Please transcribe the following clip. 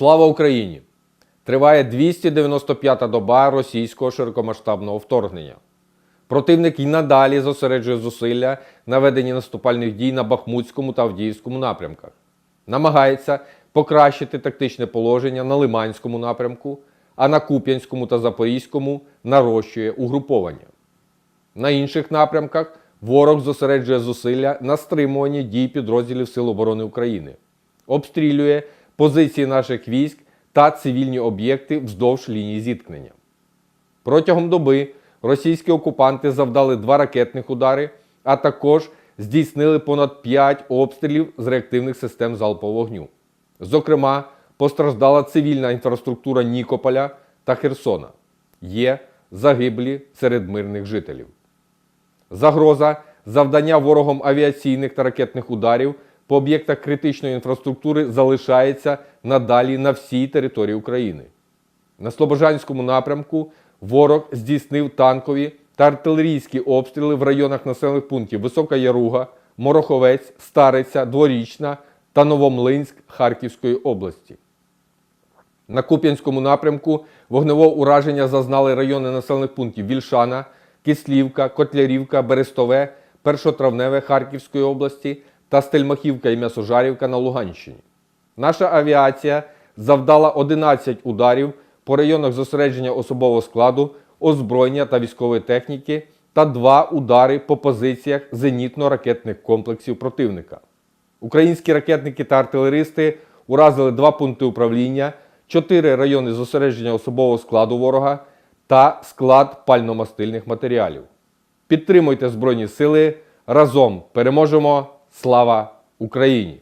Слава Україні! Триває 295-та доба російського широкомасштабного вторгнення. Противник і надалі зосереджує зусилля на веденні наступальних дій на Бахмутському та Авдіївському напрямках. Намагається покращити тактичне положення на Лиманському напрямку, а на Куп'янському та Запорізькому нарощує угруповання. На інших напрямках ворог зосереджує зусилля на стримуванні дій підрозділів Сил оборони України, обстрілює позиції наших військ та цивільні об'єкти вздовж лінії зіткнення. Протягом доби російські окупанти завдали два ракетних удари, а також здійснили понад 5 обстрілів з реактивних систем залпового вогню. Зокрема, постраждала цивільна інфраструктура Нікополя та Херсона. Є загиблі серед мирних жителів. Загроза завдання ворогом авіаційних та ракетних ударів по об'єктах критичної інфраструктури залишається надалі на всій території України. На Слобожанському напрямку ворог здійснив танкові та артилерійські обстріли в районах населених пунктів Висока Яруга, Мороховець, Стариця, Дворічна та Новомлинськ Харківської області. На Куп'янському напрямку вогневого ураження зазнали райони населених пунктів Вільшана, Кислівка, Котлярівка, Берестове, Першотравневе Харківської області та Стельмахівка і М'ясожарівка на Луганщині. Наша авіація завдала 11 ударів по районах зосередження особового складу, озброєння та військової техніки та два удари по позиціях зенітно-ракетних комплексів противника. Українські ракетники та артилеристи уразили два пункти управління, чотири райони зосередження особового складу ворога та склад пальномастильних матеріалів. Підтримуйте Збройні Сили. Разом переможемо! Слава Україні!